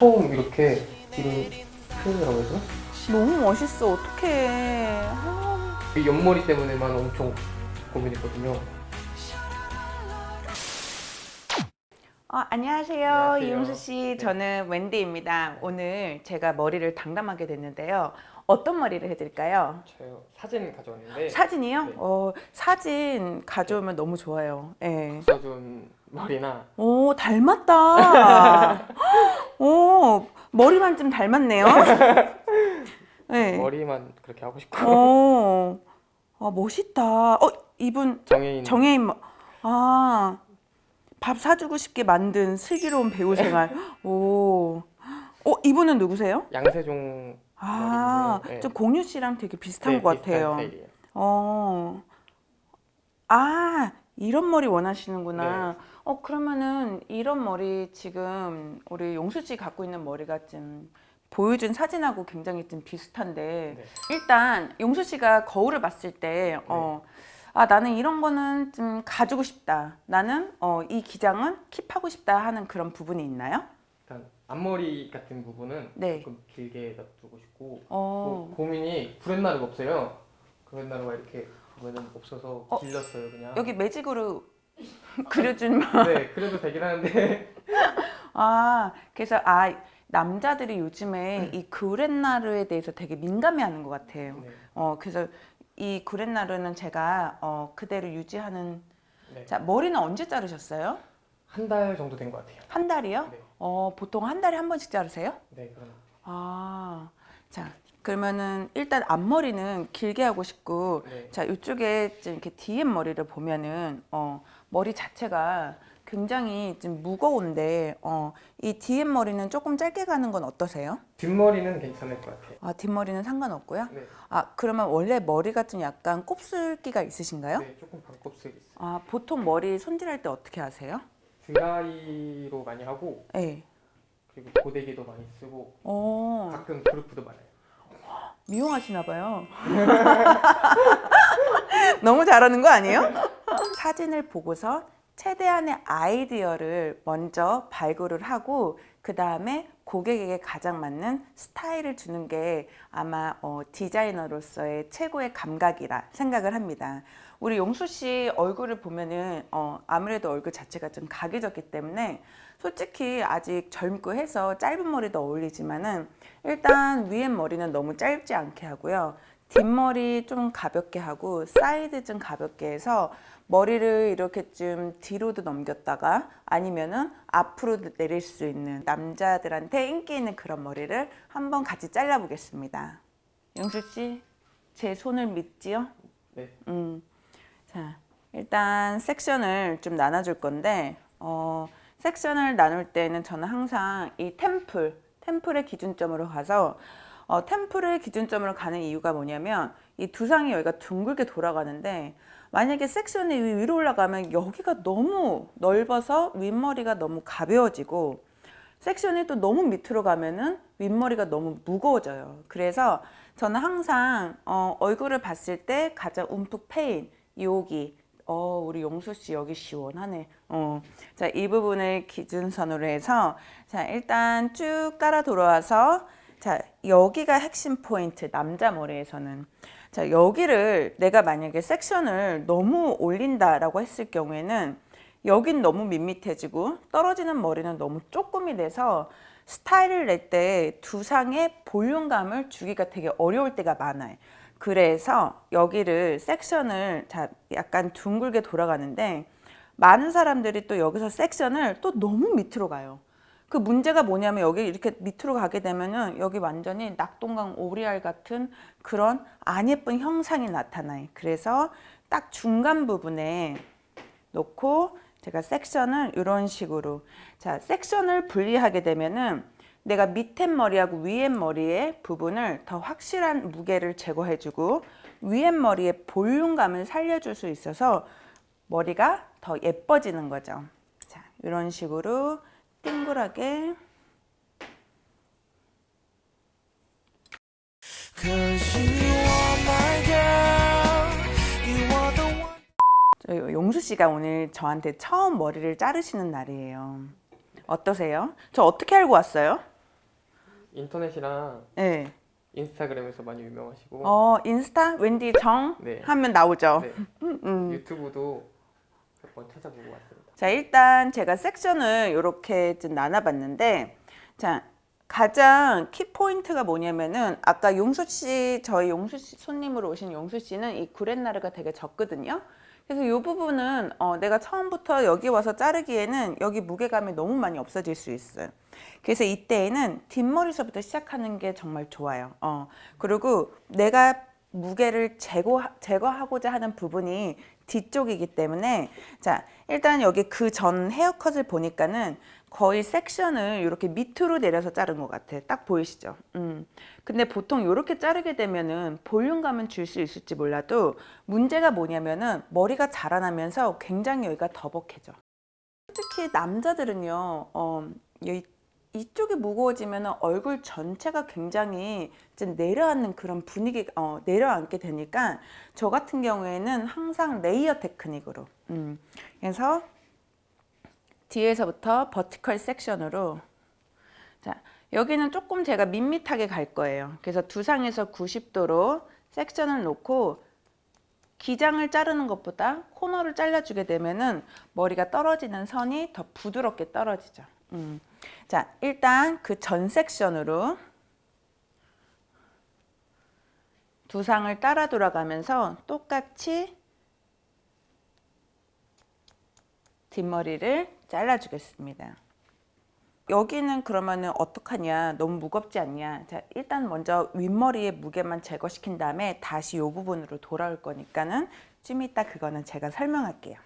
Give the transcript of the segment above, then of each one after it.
처음 이렇게 뒤로 표현이라고 해서 너무 멋있어. 어떡해. 아, 이 옆머리 때문에만 엄청 고민했거든요. 어, 안녕하세요. 안녕하세요. 이용수 씨. 네. 저는 웬디입니다. 오늘 제가 머리를 당담하게 됐는데요. 어떤 머리를 해드릴까요? 제가 사진 가져왔는데 사진이요? 네. 어, 사진 가져오면 너무 좋아요. 예. 써준 머리나 오, 닮았다. 오, 머리만 좀 닮았네요. 네. 머리만 그렇게 하고 싶고 오, 아, 멋있다. 어, 이분 정해인 정혜인 뭐- 아, 밥 사주고 싶게 만든 슬기로운 배우 생활. 오, 어, 이분은 누구세요? 양세종 아, 머리인데, 네. 좀 공유 씨랑 되게 비슷한 네, 것 비슷한 같아요. 스타일이에요. 어, 아, 이런 머리 원하시는구나. 네. 어, 그러면은 이런 머리 지금 우리 용수 씨 갖고 있는 머리가 좀 보여준 사진하고 굉장히 좀 비슷한데 네. 일단 용수 씨가 거울을 봤을 때 어, 아, 나는 이런 거는 좀 가지고 싶다. 나는 어, 이 기장은 킵하고 싶다 하는 그런 부분이 있나요? 일단 앞머리 같은 부분은 네. 조금 길게 놔두고 싶고 어, 고, 고민이 브렛나루가 없어요. 브렛나루가 이렇게 보면은 없어서 어, 길렀어요 그냥. 여기 매직으로 그려준 네 그래도 되긴 하는데 아, 그래서 아 남자들이 요즘에 네. 이 그랜나루에 대해서 되게 민감해하는 것 같아요. 네. 어, 그래서 이 그랜나루는 제가 어, 그대로 유지하는. 네. 자, 머리는 언제 자르셨어요? 한 달 정도 된 것 같아요. 한 달이요? 네. 어, 보통 한 달에 한 번씩 자르세요? 네 그럼 아, 자, 그러면은 일단 앞머리는 길게 하고 싶고, 네. 자, 이쪽에 좀 이렇게 DM 머리를 보면은 어, 머리 자체가 굉장히 좀 무거운데, 어, 이 DM 머리는 조금 짧게 가는 건 어떠세요? 뒷머리는 괜찮을 것 같아요. 아, 뒷머리는 상관없고요. 네. 아, 그러면 원래 머리가 좀 약간 곱슬기가 있으신가요? 네 조금 반곱슬 있어요. 아, 보통 머리 손질할 때 어떻게 하세요? 드라이로 많이 하고 네. 그리고 고데기도 많이 쓰고 어, 가끔 그루프도 많아요. 미용하시나 봐요. 너무 잘하는 거 아니에요? 사진을 보고서 최대한의 아이디어를 먼저 발굴을 하고 그 다음에 고객에게 가장 맞는 스타일을 주는 게 아마 어, 디자이너로서의 최고의 감각이라 생각을 합니다. 우리 용수 씨 얼굴을 보면은 어, 아무래도 얼굴 자체가 좀 각이 졌기 때문에 솔직히 아직 젊고 해서 짧은 머리도 어울리지만은 일단 위에 머리는 너무 짧지 않게 하고요. 뒷머리 좀 가볍게 하고 사이드 좀 가볍게 해서 머리를 이렇게 좀 뒤로도 넘겼다가 아니면은 앞으로 내릴 수 있는 남자들한테 인기 있는 그런 머리를 한번 같이 잘라 보겠습니다. 영수 씨, 제 손을 믿지요? 네. 음. 자, 일단 섹션을 좀 나눠줄 건데, 어, 섹션을 나눌 때는 저는 항상 이 템플, 템플의 기준점으로 가서, 어, 템플을 기준점으로 가는 이유가 뭐냐면, 이 두상이 여기가 둥글게 돌아가는데, 만약에 섹션이 위- 위로 올라가면 여기가 너무 넓어서 윗머리가 너무 가벼워지고, 섹션이 또 너무 밑으로 가면은 윗머리가 너무 무거워져요. 그래서 저는 항상 어, 얼굴을 봤을 때 가장 움푹 패인 여기 어 우리 용수 씨 여기 시원하네. 어. 자, 이 부분을 기준선으로 해서 자, 일단 쭉 따라 돌아와서 자, 여기가 핵심 포인트 남자 머리에서는 자, 여기를 내가 만약에 섹션을 너무 올린다라고 했을 경우에는 여긴 너무 밋밋해지고 떨어지는 머리는 너무 쪼끔이 돼서 스타일을 낼 때 두상의 볼륨감을 주기가 되게 어려울 때가 많아요. 그래서 여기를 섹션을 자 약간 둥글게 돌아가는데 많은 사람들이 또 여기서 섹션을 또 너무 밑으로 가요. 그 문제가 뭐냐면 여기 이렇게 밑으로 가게 되면은 여기 완전히 낙동강 오리알 같은 그런 안 예쁜 형상이 나타나요. 그래서 딱 중간 부분에 놓고 제가 섹션을 이런 식으로 자 섹션을 분리하게 되면은 내가 밑에 머리하고 위에 머리의 부분을 더 확실한 무게를 제거해주고 위에 머리의 볼륨감을 살려줄 수 있어서 머리가 더 예뻐지는 거죠. 자 이런 식으로 띵글하게 용수 씨가 오늘 저한테 처음 머리를 자르시는 날이에요. 어떠세요? 저 어떻게 알고 왔어요? 인터넷이랑 네. 인스타그램에서 많이 유명하시고 어 인스타 웬디 정 네. 하면 나오죠. 네. 음. 유튜브도 몇 번 찾아보고 왔습니다. 자, 일단 제가 섹션을 이렇게 좀 나눠봤는데, 자, 가장 키 포인트가 뭐냐면은, 아까 용수 씨, 저희 용수 씨, 손님으로 오신 용수 씨는 이 구렛나루가 되게 적거든요. 그래서 이 부분은 어, 내가 처음부터 여기 와서 자르기에는 여기 무게감이 너무 많이 없어질 수 있어요. 그래서 이때에는 뒷머리서부터 시작하는 게 정말 좋아요. 어, 그리고 내가 무게를 제거, 제거하고자 하는 부분이 뒤쪽이기 때문에 자 일단 여기 그 전 헤어컷을 보니까는 거의 섹션을 이렇게 밑으로 내려서 자른 것 같아. 딱 보이시죠? 음. 근데 보통 이렇게 자르게 되면은 볼륨감은 줄 수 있을지 몰라도 문제가 뭐냐면은 머리가 자라나면서 굉장히 여기가 더벅해져. 특히 남자들은요, 어, 이, 이쪽이 무거워지면 얼굴 전체가 굉장히 좀 내려앉는 그런 분위기, 어, 내려앉게 되니까 저 같은 경우에는 항상 레이어 테크닉으로. 음, 그래서 뒤에서부터 버티컬 섹션으로 자, 여기는 조금 제가 밋밋하게 갈 거예요. 그래서 두상에서 90도로 섹션을 놓고 기장을 자르는 것보다 코너를 잘라주게 되면은 머리가 떨어지는 선이 더 부드럽게 떨어지죠. 음. 자, 일단 그 전 섹션으로 두상을 따라 돌아가면서 똑같이 뒷머리를 잘라주겠습니다. 여기는 그러면은 어떡하냐? 너무 무겁지 않냐? 자 일단 먼저 윗머리의 무게만 제거시킨 다음에 다시 이 부분으로 돌아올 거니까는 좀 이따 그거는 제가 설명할게요.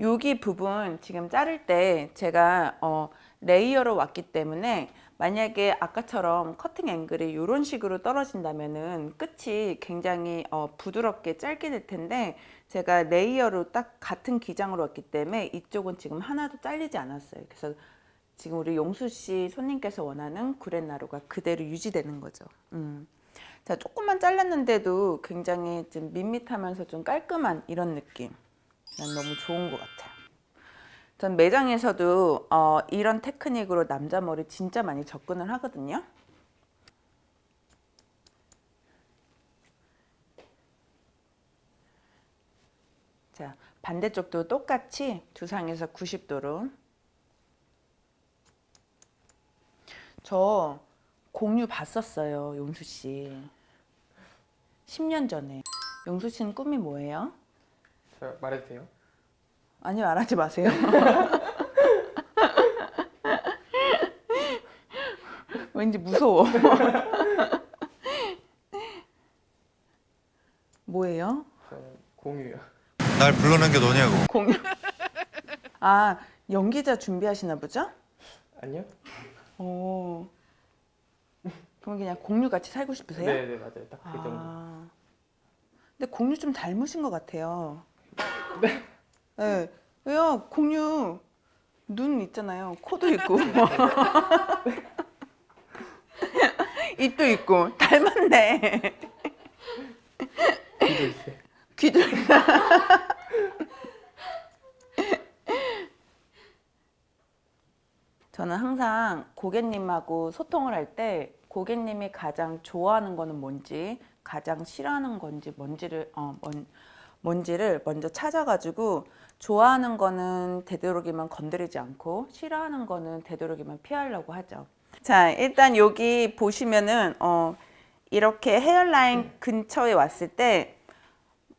여기 부분 지금 자를 때 제가 어, 레이어로 왔기 때문에 만약에 아까처럼 커팅 앵글이 이런 식으로 떨어진다면은 끝이 굉장히 어, 부드럽게 짧게 될 텐데 제가 레이어로 딱 같은 기장으로 왔기 때문에 이쪽은 지금 하나도 잘리지 않았어요 그래서 지금 우리 용수 씨 손님께서 원하는 구렛나루가 그대로 유지되는 거죠. 음. 자, 조금만 잘랐는데도 굉장히 좀 밋밋하면서 좀 깔끔한 이런 느낌. 난 너무 좋은 것 같아요. 전 매장에서도 어, 이런 테크닉으로 남자 머리 진짜 많이 접근을 하거든요. 자, 반대쪽도 똑같이 두상에서 90도로 저 공유 봤었어요, 용수 씨. 10년 전에. 용수 씨는 꿈이 뭐예요? 제가 말해도 돼요? 아니요, 말하지 마세요. 왠지 무서워. 뭐예요? 저는 공유요. 날 불러낸 게 너냐고. 공유. 아, 연기자 준비하시나 보죠? 아니요? 오. 그럼 그냥 공유 같이 살고 싶으세요? 네 네 맞아요. 딱 그 정도. 아. 근데 공유 좀 닮으신 것 같아요. 네. 네. 왜요? 공유 눈 있잖아요. 코도 있고. 입도 있고 닮았네. 귀도 있어요. 귀도 저는 항상 고객님하고 소통을 할 때 고객님이 가장 좋아하는 거는 뭔지 가장 싫어하는 건지 뭔지를 어, 뭔, 뭔지를 먼저 찾아가지고 좋아하는 거는 되도록이면 건드리지 않고 싫어하는 거는 되도록이면 피하려고 하죠. 자 일단 여기 보시면은 어, 이렇게 헤어라인 근처에 왔을 때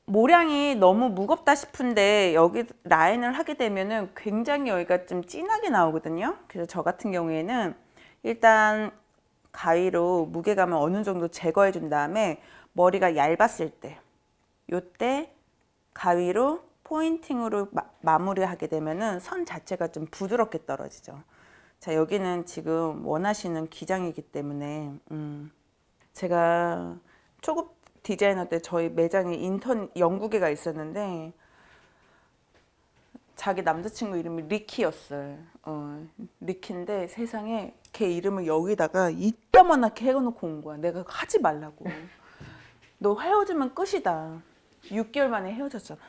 모량이 너무 무겁다 싶은데 여기 라인을 하게 되면은 굉장히 여기가 좀 진하게 나오거든요. 그래서 저 같은 경우에는 일단 가위로 무게감을 어느 정도 제거해 준 다음에 머리가 얇았을 때 요때 가위로 포인팅으로 마, 마무리하게 되면은 선 자체가 좀 부드럽게 떨어지죠. 자 여기는 지금 원하시는 기장이기 때문에 음, 제가 초급 디자이너 때 저희 매장에 인턴 영국에가 있었는데 자기 남자친구 이름이 리키였어요. 어, 리키인데 세상에 걔 이름을 여기다가 이따만하게 해놓고 온 거야. 내가 하지 말라고. 너 헤어지면 끝이다. 6개월 만에 헤어졌잖아.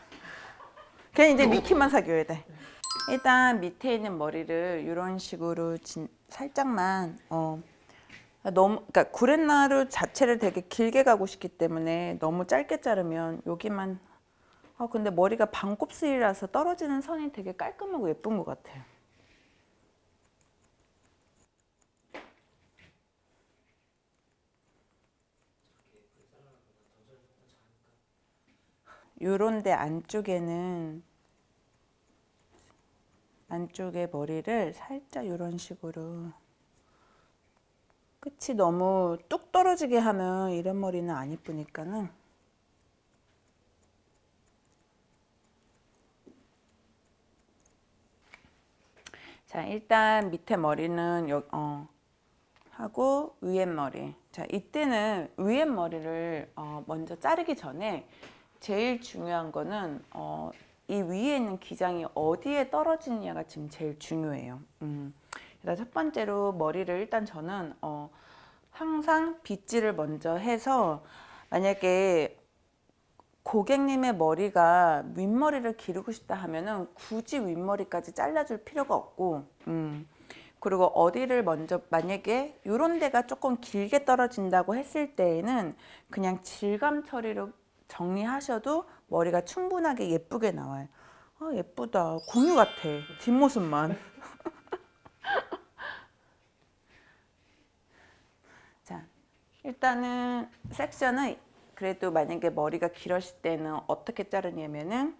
걔는 이제 리키만 사귀어야 돼. 일단 밑에 있는 머리를 이런 식으로 진, 살짝만 어, 아, 너무 그러니까 구렛나루 자체를 되게 길게 가고 싶기 때문에 너무 짧게 자르면 여기만 아 근데 머리가 반곱슬이라서 떨어지는 선이 되게 깔끔하고 예쁜 것 같아요. 요런 데 안쪽에는 안쪽에 머리를 살짝 이런 식으로 끝이 너무 뚝 떨어지게 하면 이런 머리는 안 이쁘니까는 자 일단 밑에 머리는 여, 어, 하고 위에 머리. 자 이때는 위에 머리를 어, 먼저 자르기 전에 제일 중요한 거는 어, 이 위에 있는 기장이 어디에 떨어지느냐가 지금 제일 중요해요. 음. 일단 첫 번째로 머리를 일단 저는 어, 항상 빗질을 먼저 해서 만약에 고객님의 머리가 윗머리를 기르고 싶다 하면은 굳이 윗머리까지 잘라줄 필요가 없고, 음. 그리고 어디를 먼저 만약에 이런 데가 조금 길게 떨어진다고 했을 때에는 그냥 질감 처리로 정리하셔도 머리가 충분하게 예쁘게 나와요. 아 예쁘다. 공유 같아. 뒷모습만. 자, 일단은 섹션은 그래도 만약에 머리가 길었을 때는 어떻게 자르냐면은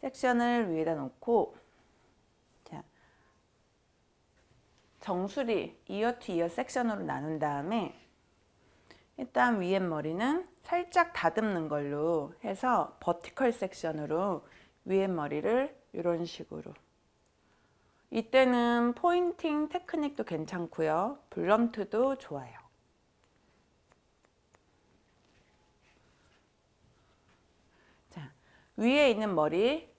섹션을 위에다 놓고 자 정수리 이어 투 이어 섹션으로 나눈 다음에 일단 위에 머리는 살짝 다듬는 걸로 해서 버티컬 섹션으로 위에 머리를 이런 식으로. 이때는 포인팅 테크닉도 괜찮고요. 블럼트도 좋아요. 자 위에 있는 머리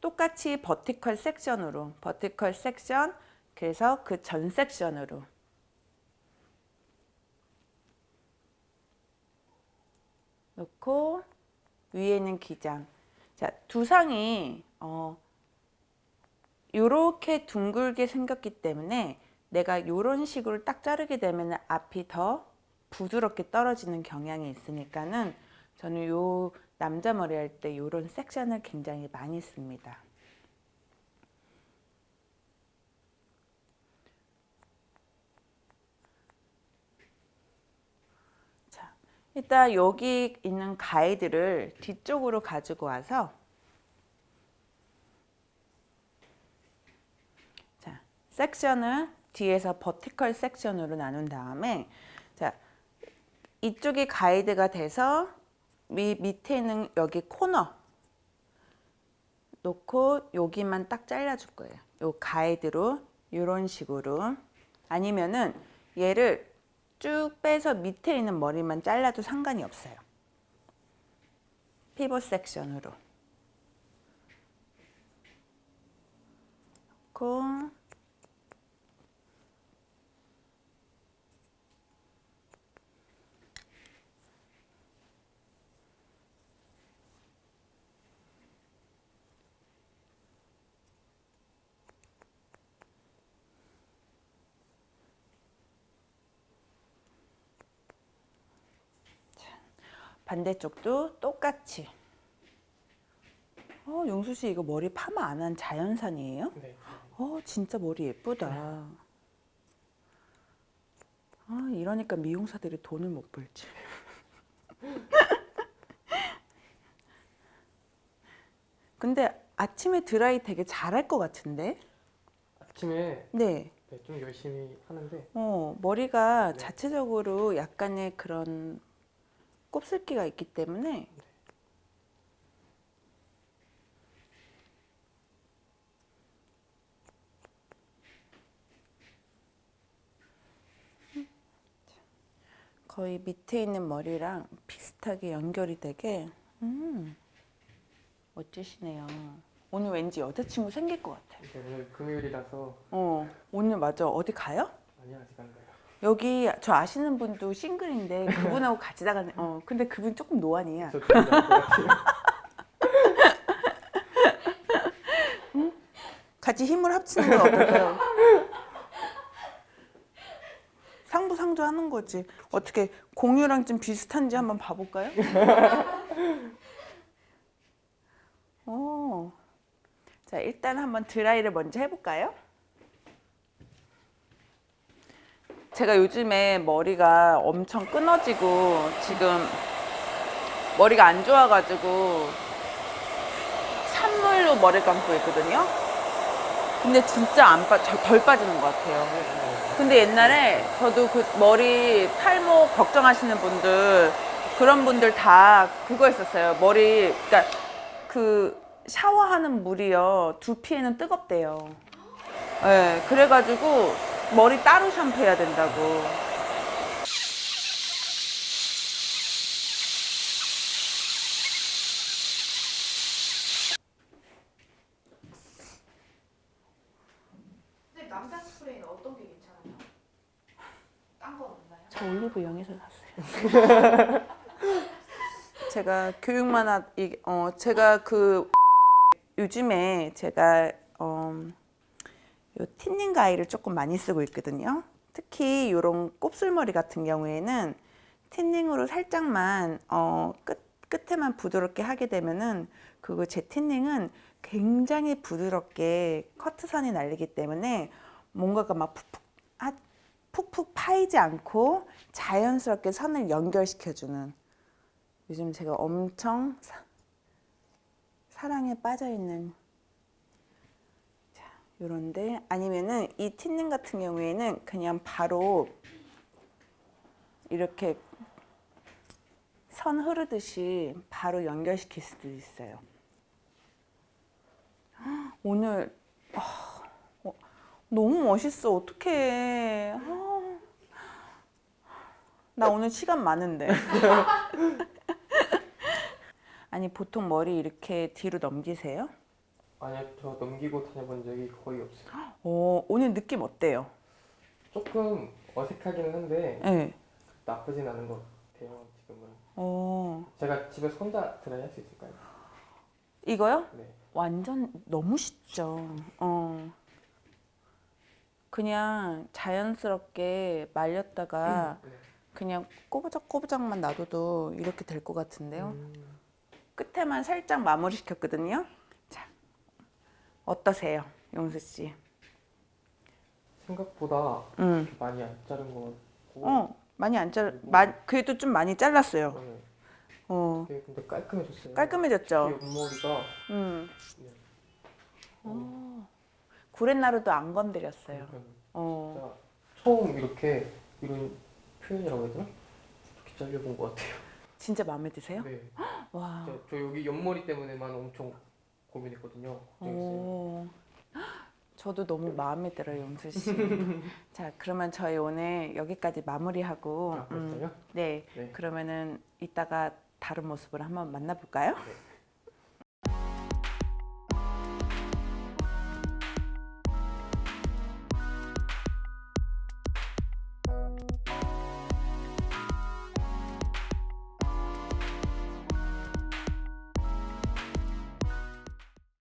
똑같이 버티컬 섹션으로 버티컬 섹션 그래서 그 전 섹션으로 놓고 위에는 기장. 자, 두상이 어 요렇게 둥글게 생겼기 때문에 내가 요런 식으로 딱 자르게 되면 앞이 더 부드럽게 떨어지는 경향이 있으니까는 저는 요 남자 머리 할 때 요런 섹션을 굉장히 많이 씁니다. 자, 일단 여기 있는 가이드를 뒤쪽으로 가지고 와서 자, 섹션을 뒤에서 버티컬 섹션으로 나눈 다음에 자, 이쪽이 가이드가 돼서 미, 밑에 있는 여기 코너 놓고 여기만 딱 잘라 줄 거예요. 요 가이드로 이런 식으로 아니면은 얘를 쭉 빼서 밑에 있는 머리만 잘라도 상관이 없어요. 피벗 섹션으로. 고 반대쪽도 똑같이. 어, 용수 씨 이거 머리 파마 안 한 자연산이에요? 네. 어, 진짜 머리 예쁘다. 아, 이러니까 미용사들이 돈을 못 벌지. 근데 아침에 드라이 되게 잘할 것 같은데? 아침에 네. 네, 좀 열심히 하는데 어, 머리가 네. 자체적으로 약간의 그런 곱슬기가 있기 때문에 거의 밑에 있는 머리랑 비슷하게 연결이 되게 음, 멋지시네요. 오늘 왠지 여자친구 생길 것 같아요. 이제 오늘 금요일이라서 어, 오늘 맞아. 어디 가요? 아니 아직 안 가요. 여기 저 아시는 분도 싱글인데 그분하고 같이 나가는 어 근데 그분 조금 노안이야. 저 둘이 나올 것 같아요. 같이 힘을 합치는 건 어떨까요? 상부상조 하는 거지. 어떻게 공유랑 좀 비슷한지 한번 봐볼까요? 오. 자, 일단 한번 드라이를 먼저 해볼까요? 제가 요즘에 머리가 엄청 끊어지고 지금 머리가 안 좋아가지고 찬물로 머리 감고 있거든요. 근데 진짜 안 빠, 저- 덜 빠지는 것 같아요. 근데 옛날에 저도 그 머리 탈모 걱정하시는 분들 그런 분들 다 그거 했었어요. 머리 그러니까 그 샤워하는 물이요 두피에는 뜨겁대요. 네, 그래가지고 머리 따로 샴푸해야 된다고. 근데 남자 스프레이는 어떤 게 괜찮아요? 딴건 없나요? 저 올리브영에서 샀어요. 제가 교육만 하, 이- 어, 제가 그 요즘에 제가 어, 요 틴닝 가이를 조금 많이 쓰고 있거든요. 특히 이런 곱슬머리 같은 경우에는 틴닝으로 살짝만 어, 끝 끝에만 부드럽게 하게 되면은 그거 제 틴닝은 굉장히 부드럽게 커트선이 날리기 때문에 뭔가가 막 푹푹 아, 푹푹 파이지 않고 자연스럽게 선을 연결시켜주는 요즘 제가 엄청 사, 사랑에 빠져 있는 자 요런데 아니면은 이 틴닝 같은 경우에는 그냥 바로 이렇게 선 흐르듯이 바로 연결시킬 수도 있어요. 헉, 오늘 아, 어, 너무 멋있어. 어떡해. 아, 나 오늘 시간 많은데. 아니 보통 머리 이렇게 뒤로 넘기세요? 아니요, 저 넘기고 다녀본 적이 거의 없어요. 어, 오늘 느낌 어때요? 조금 어색하기는 한데 네. 나쁘진 않은 것 같아요. 지금은. 어, 제가 집에서 혼자 드라이 할 수 있을까요? 이거요? 네. 완전 너무 쉽죠. 어. 그냥 자연스럽게 말렸다가 네. 그냥 꼬부작꼬부작만 놔둬도 이렇게 될 것 같은데요. 음, 끝에만 살짝 마무리 시켰거든요. 자, 어떠세요, 용수 씨? 생각보다 음, 많이 안 자른 것 같고. 어, 많이 안 잘, 마, 그래도 좀 많이 잘랐어요. 네. 어, 되게 근데 깔끔해졌어요. 깔끔해졌죠. 이 옆머리가 음, 네. 어, 구렛나루도 안 건드렸어요. 약간 어, 진짜 처음 이렇게 이런 표현이라고 해야 되나? 이렇게 잘려본 것 같아요. 진짜 마음에 드세요? 네. 와, 저, 저 여기 옆머리 때문에만 엄청 고민했거든요. 걱정했어요. 오. 저도 너무 마음에 들어요, 용수 씨. 자, 그러면 저희 오늘 여기까지 마무리하고, 아, 벌써요? 네, 네. 그러면은 이따가 다른 모습을 한번 만나볼까요? 네.